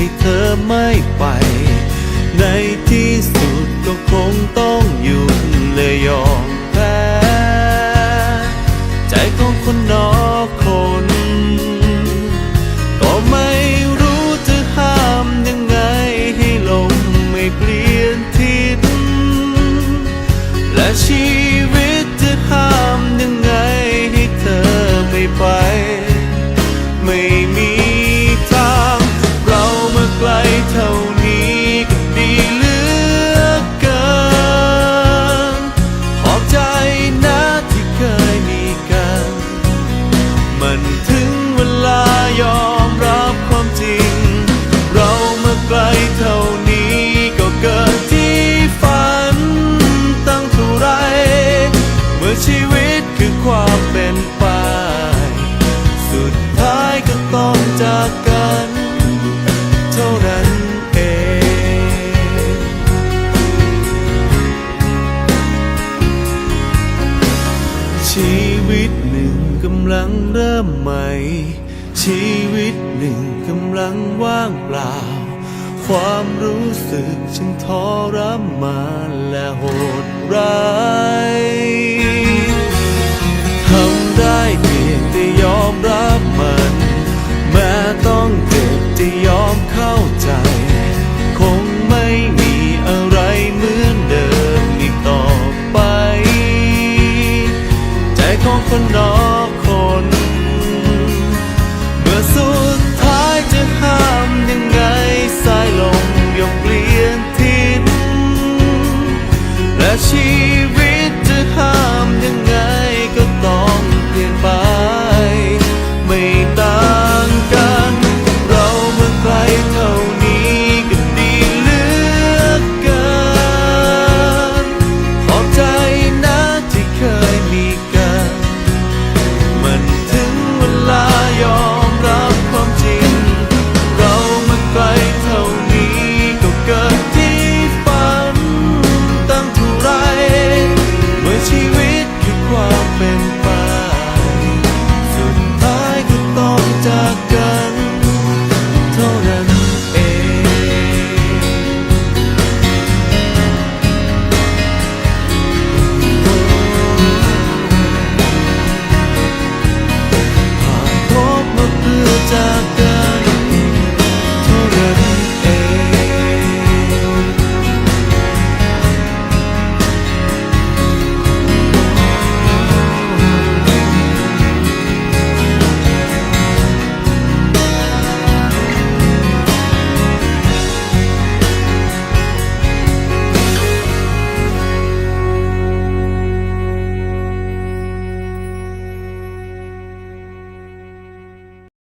ให้เธอไม่ไป ในที่สุดก็คงต้องอยู่ คือความเป็นไป สุดท้ายก็ต้องจากกัน เท่านั้นเอง ชีวิตหนึ่งกำลังเริ่มใหม่ ชีวิตหนึ่งกำลังว่างเปล่า ความรู้สึกช่างทรมานและโหดร้าย สุดท้ายจะห้ามยังไงสายลม